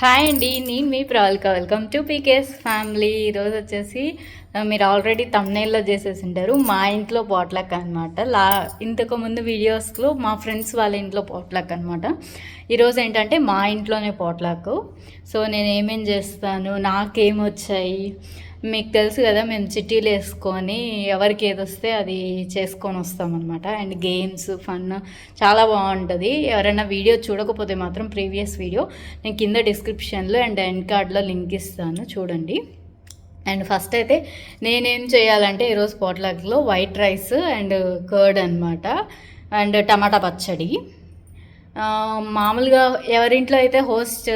Hi అండి నేను మీ Pravalika. Welcome to PKS family ఈరోజు వచ్చేసి మీరు ఆల్రెడీ తమ్నేల్లో చేసేసి ఉంటారు మా ఇంట్లో పోట్లక్ అనమాట లా ఇంతకుముందు వీడియోస్లో మా ఫ్రెండ్స్ వాళ్ళ ఇంట్లో పోట్లక్ అనమాట ఈరోజు ఏంటంటే మా ఇంట్లోనే పోట్లక్ సో నేను ఏమేం చేస్తాను నాకేం వచ్చాయి? మీకు తెలుసు కదా మేము చిట్టీలు వేసుకొని ఎవరికి ఏది వస్తే అది చేసుకొని వస్తామన్నమాట అండ్ గేమ్స్ ఫన్ చాలా బాగుంటుంది. ఎవరైనా వీడియో చూడకపోతే మాత్రం ప్రీవియస్ వీడియో నేను కింద డిస్క్రిప్షన్లో అండ్ ఎండ్ కార్డ్లో లింక్ ఇస్తాను. చూడండి. అండ్ ఫస్ట్ అయితే నేనేం చేయాలంటే ఈరోజు పోట్లాక్లో వైట్ రైస్ అండ్ కర్డ్ అనమాట అండ్ టమాటా పచ్చడి. మామూలుగా ఎవరింట్లో అయితే హోస్ట్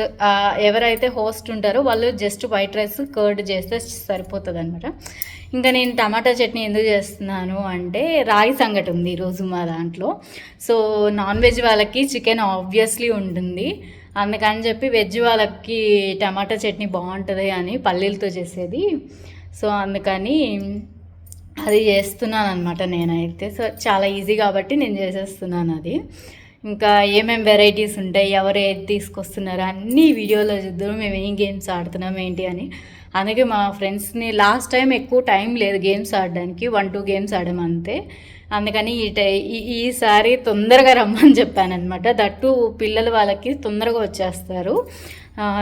ఎవరైతే హోస్ట్ ఉంటారో వాళ్ళు జస్ట్ వైట్ రైస్ కర్డ్ చేస్తే సరిపోతుంది అనమాట ఇంకా నేను టమాటా చట్నీ ఎందుకు చేస్తున్నాను అంటే రాగి సంగటి ఉంది ఈరోజు మా దాంట్లో. సో నాన్ వెజ్ వాళ్ళకి చికెన్ ఆబ్వియస్లీ ఉంటుంది. అందుకని చెప్పి వెజ్ వాళ్ళకి టమాటా చట్నీ బాగుంటుంది అని పల్లీలతో చేసేది. సో అందుకని అది చేస్తున్నాను అనమాట నేనైతే. సో చాలా ఈజీ కాబట్టి నేను చేసేస్తున్నాను అది. ఇంకా ఏమేమి వెరైటీస్ ఉంటాయి ఎవరు ఏది తీసుకొస్తున్నారు అన్నీ వీడియోలో చూద్దాం మేము ఏం గేమ్స్ ఆడుతున్నాం ఏంటి అని. అందుకే మా ఫ్రెండ్స్ని లాస్ట్ టైం ఎక్కువ టైం లేదు గేమ్స్ ఆడడానికి వన్ టూ గేమ్స్ ఆడమంతే అంతే. అందుకని ఈ ఈ- ఈసారి తొందరగా రమ్మని చెప్పాననమాట దట్టు పిల్లలు వాళ్ళకి తొందరగా వచ్చేస్తారు.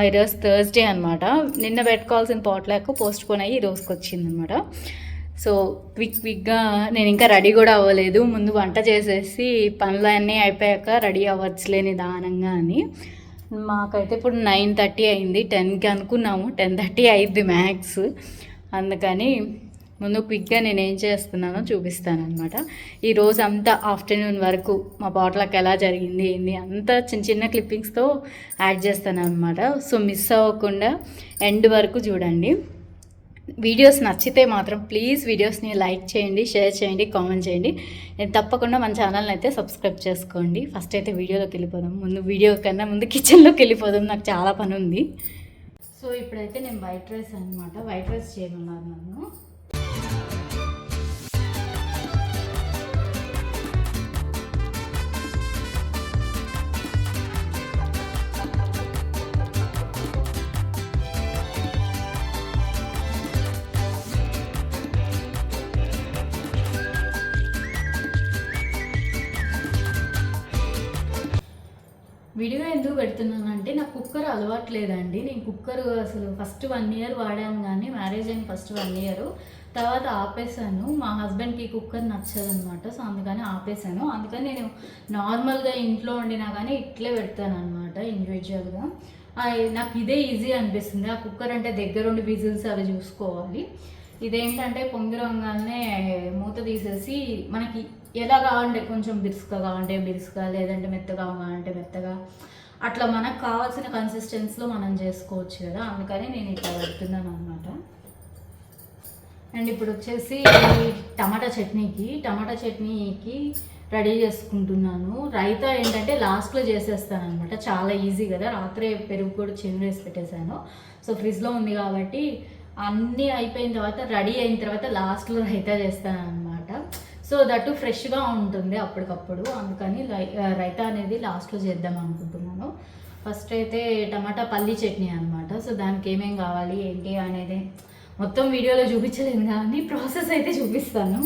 ఈరోజు థర్స్డే అనమాట నిన్న పెట్టుకోవాల్సిన పోట్లేక పోస్ట్ పోన్ అయ్యి ఈ రోజుకి వచ్చిందనమాట సో క్విక్ క్విక్గా నేను ఇంకా రెడీ కూడా అవ్వలేదు. ముందు వంట చేసేసి పనులన్నీ అయిపోయాక రెడీ అవ్వచ్చులే నిదానంగా అని. మాకైతే ఇప్పుడు నైన్ థర్టీ అయింది. టెన్కి అనుకున్నాము. టెన్ థర్టీ అయింది మ్యాక్స్. అందుకని ముందు క్విక్గా నేను ఏం చేస్తున్నానో చూపిస్తాను అనమాట ఈ రోజు అంతా ఆఫ్టర్నూన్ వరకు మా బాటలకు ఎలా జరిగింది ఏంది అంతా చిన్న చిన్న క్లిప్పింగ్స్తో యాడ్ చేస్తాను అనమాట సో మిస్ అవ్వకుండా ఎండ్ వరకు చూడండి. వీడియోస్ నచ్చితే మాత్రం ప్లీజ్ వీడియోస్ని లైక్ చేయండి షేర్ చేయండి కామెంట్ చేయండి. నేను తప్పకుండా మన ఛానల్ని అయితే సబ్స్క్రైబ్ చేసుకోండి. ఫస్ట్ అయితే వీడియోలోకి వెళ్ళిపోదాం. ముందు వీడియో కన్నా ముందు కిచెన్లోకి వెళ్ళిపోదాం. నాకు చాలా పని ఉంది. సో ఇప్పుడైతే నేను వైట్ రైస్ అనమాట వైట్ రైస్ చేయమన్నాను నన్ను. విడిగా ఎందుకు పెడుతున్నానంటే నాకు కుక్కర్ అలవాట్లేదండి. నేను కుక్కర్ అసలు ఫస్ట్ వన్ ఇయర్ వాడాను కానీ మ్యారేజ్ అయిన ఫస్ట్ వన్ ఇయర్. తర్వాత ఆపేసాను మా హస్బెండ్కి కుక్కర్ నచ్చదనమాట. సో అందుకని ఆపేసాను అందుకని నేను నార్మల్గా ఇంట్లో వండినా కానీ ఇట్లే పెడతాను అనమాట ఇండివిజువల్గా నాకు ఇదే ఈజీ అనిపిస్తుంది. ఆ కుక్కర్ అంటే దగ్గరుండి విజిల్స్ అవి చూసుకోవాలి. ఇదేంటంటే పొంగి రంగానే మూత తీసేసి మనకి ఎలా కావాలంటే కొంచెం బిరుసుగా కావాలంటే బిరుసుగా లేదంటే మెత్తగా కావాలంటే మెత్తగా అట్లా మనకు కావాల్సిన కన్సిస్టెన్సీలో మనం చేసుకోవచ్చు కదా. అందుకని నేను ఇట్లా పెడుతున్నాను అనమాట అండ్ ఇప్పుడు వచ్చేసి టమాటా చట్నీకి టమాటా చట్నీకి రెడీ చేసుకుంటున్నాను. రైతా ఏంటంటే లాస్ట్లో చేసేస్తాను అనమాట చాలా ఈజీ కదా. రాత్రే పెరుగు కూడా చెవి వేసి పెట్టేశాను. సో ఫ్రిడ్జ్లో ఉంది కాబట్టి అన్నీ అయిపోయిన తర్వాత రెడీ అయిన తర్వాత లాస్ట్లో రైతా చేస్తాను అనమాట సో దట్టు ఫ్రెష్గా ఉంటుంది అప్పటికప్పుడు. అందుకని లై రైతా అనేది లాస్ట్లో చేద్దాం అనుకుంటున్నాను. ఫస్ట్ అయితే టమాటా పల్లీ చట్నీ అనమాట సో దానికి ఏమేం కావాలి ఏంటి అనేది మొత్తం వీడియోలో చూపించలేను కానీ ప్రాసెస్ అయితే చూపిస్తాను.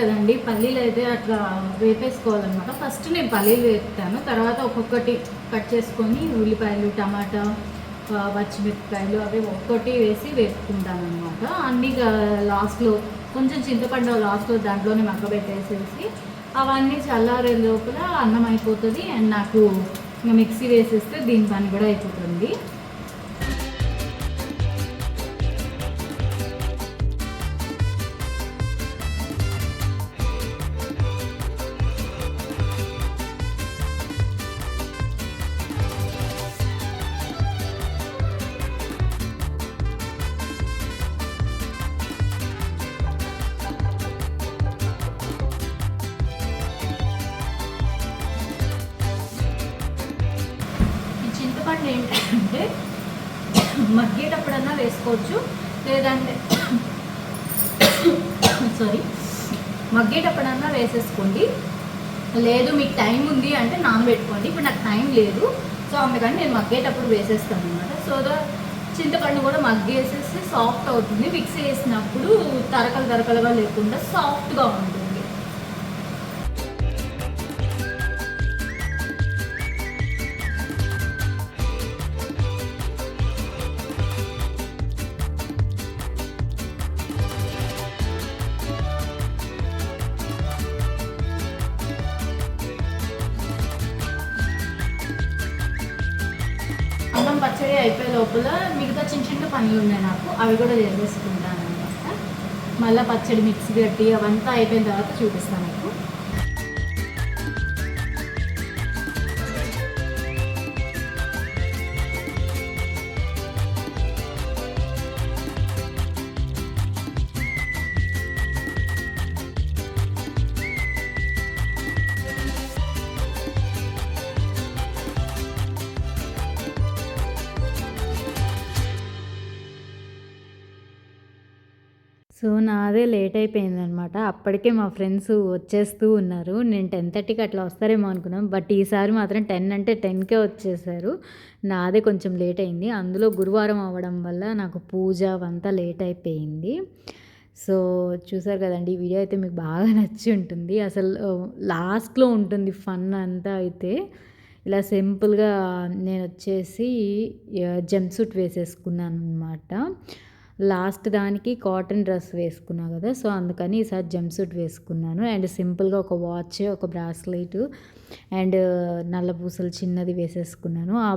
కదండి పల్లీలు అయితే అట్లా వేపేసుకోవాలన్నమాట. ఫస్ట్ నేను పల్లీలు వేపుతాను తర్వాత ఒక్కొక్కటి కట్ చేసుకొని ఉల్లిపాయలు టమాటా పచ్చిమిరపకాయలు అవి ఒక్కొక్కటి వేసి వేపుకుంటాను అనమాట అన్నీ లాస్ట్లో కొంచెం చింతపండు లాస్ట్లో దాంట్లోనే మగ్గబెట్టేసేసి అవన్నీ చల్లారే లోపల అన్నం అయిపోతుంది అండ్ నాకు ఇంకా మిక్సీ వేసేస్తే దీని పని కూడా అయిపోతుంది. మగ్గేటప్పుడన్నా వేసుకోవచ్చు. లేదంటే సారీ మగ్గేటప్పుడన్నా వేసేసుకోండి. లేదు మీకు టైం ఉంది అంటే నానబెట్టుకోండి. ఇప్పుడు నాకు టైం లేదు. సో అందుకని నేను మగ్గేటప్పుడు వేసేస్తాను అనమాట సో చింతపండు కూడా మగ్గేసేస్తే సాఫ్ట్ అవుతుంది. మిక్స్ చేసినప్పుడు తరకలు తరకలుగా లేకుండా సాఫ్ట్గా ఉంటుంది. స్టడీ అయిపోయే లోపల మిగతా చిన్న చిన్న పనులు ఉన్నాయి నాకు అవి కూడా చేసేసుకుంటాను అనమాట మళ్ళీ పచ్చడి మిక్సీ గట్టి అవంతా అయిపోయిన తర్వాత చూపిస్తాను మీకు. సో నాదే లేట్ అయిపోయిందనమాట అప్పటికే మా ఫ్రెండ్స్ వచ్చేస్తూ ఉన్నారు. నేను టెన్ థర్టీకి అట్లా వస్తారేమో అనుకున్నాం. బట్ ఈసారి మాత్రం టెన్ అంటే టెన్కే వచ్చేసారు. నాదే కొంచెం లేట్ అయింది అందులో గురువారం అవ్వడం వల్ల నాకు పూజ అవంతా లేట్ అయిపోయింది సో చూసారు కదండి ఈ వీడియో అయితే మీకు బాగా నచ్చి ఉంటుంది. అసలు లాస్ట్లో ఉంటుంది ఫన్ అంతా అయితే. ఇలా సింపుల్గా నేను వచ్చేసి జంప్ సూట్ వేసేసుకున్నాను అనమాట లాస్ట్ దానికి కాటన్ డ్రెస్ వేసుకున్నా కదా సో అందుకని ఈసారి జంప్ సూట్ వేసుకున్నాను. అండ్ సింపుల్గా ఒక వాచ్ ఒక బ్రాస్లెట్ అండ్ నల్ల పూసలు చిన్నది వేసేసుకున్నాను. ఆ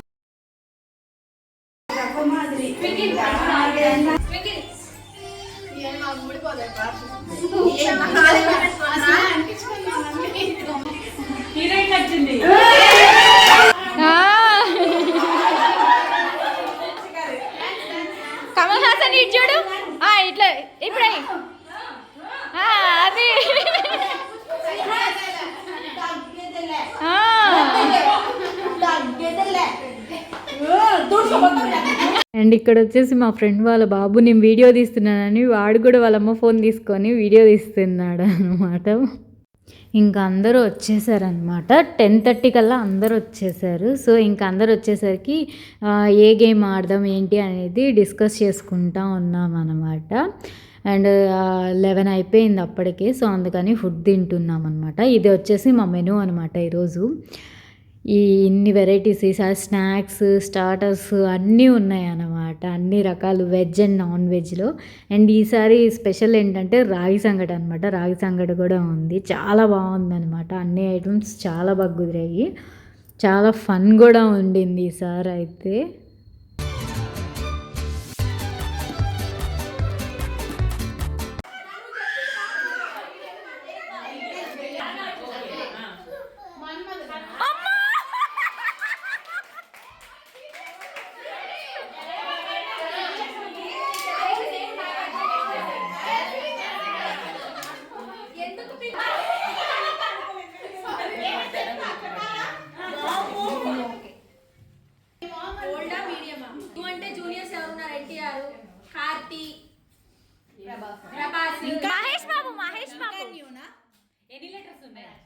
హీరోయిన్ వచ్చింది. కమల్ హాసన్ ఇటు చూడు. ఆ, ఇట్లా ఇప్పుడే. అది. అండ్ ఇక్కడ వచ్చేసి మా ఫ్రెండ్ వాళ్ళ బాబు నేను వీడియో తీస్తున్నానని వాడు కూడా వాళ్ళమ్మ ఫోన్ తీసుకొని వీడియో తీస్తున్నాడు అనమాట ఇంకా అందరూ వచ్చేసారనమాట టెన్ థర్టీ కల్లా అందరూ వచ్చేసారు. సో ఇంకా అందరూ వచ్చేసరికి ఏ గేమ్ ఆడదాం ఏంటి అనేది డిస్కస్ చేసుకుంటా ఉన్నాం అనమాట అండ్ లెవెన్ అయిపోయింది అప్పటికే. సో అందుకని ఫుడ్ తింటున్నాం అనమాట ఇది వచ్చేసి మా మెనూ అనమాట ఈరోజు. ఈ ఇన్ని వెరైటీస్ ఈసారి స్నాక్స్ స్టార్టర్స్ అన్నీ ఉన్నాయి అన్నమాట అన్ని రకాలు వెజ్ అండ్ నాన్ వెజ్లో. అండ్ ఈసారి స్పెషల్ ఏంటంటే రాగి సంగటి అనమాట రాగి సంగటి కూడా ఉంది. చాలా బాగుంది అనమాట అన్ని ఐటమ్స్ చాలా బాగా కుదిరాయి. చాలా ఫన్ కూడా ఉండింది ఈసారి అయితే.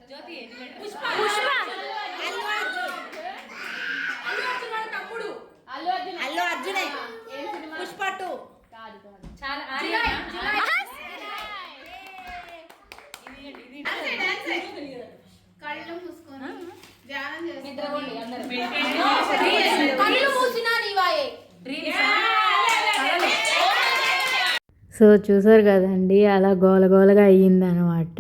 జ్యోతి పుష్ప. పుష్ప. అల్లు అర్జున్. అల్లు అల్లు అర్జునే. పుష్ప టూ. కళ్ళు మూసుకొని ధ్యానం నిద్రపోండి అందరూ. సో చూసారు కదండి అలా గోల గోలగా అయ్యిందనమాట.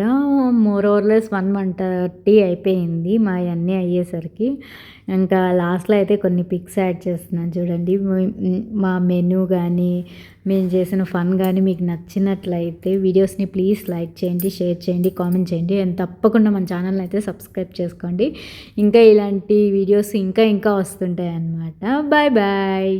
మోర్ ఓవర్లెస్ వన్ వన్ థర్టీ అయిపోయింది మా అన్నీ అయ్యేసరికి. ఇంకా లాస్ట్లో అయితే కొన్ని పిక్స్ యాడ్ చేస్తున్నాను చూడండి. మా మెనూ కానీ మేము చేసిన ఫన్ కానీ మీకు నచ్చినట్లయితే వీడియోస్ని ప్లీజ్ లైక్ చేయండి షేర్ చేయండి కామెంట్ చేయండి. అండ్ తప్పకుండా మన ఛానల్ని అయితే సబ్స్క్రైబ్ చేసుకోండి. ఇంకా ఇలాంటి వీడియోస్ ఇంకా ఇంకా వస్తుంటాయి అన్నమాట బాయ్ బాయ్.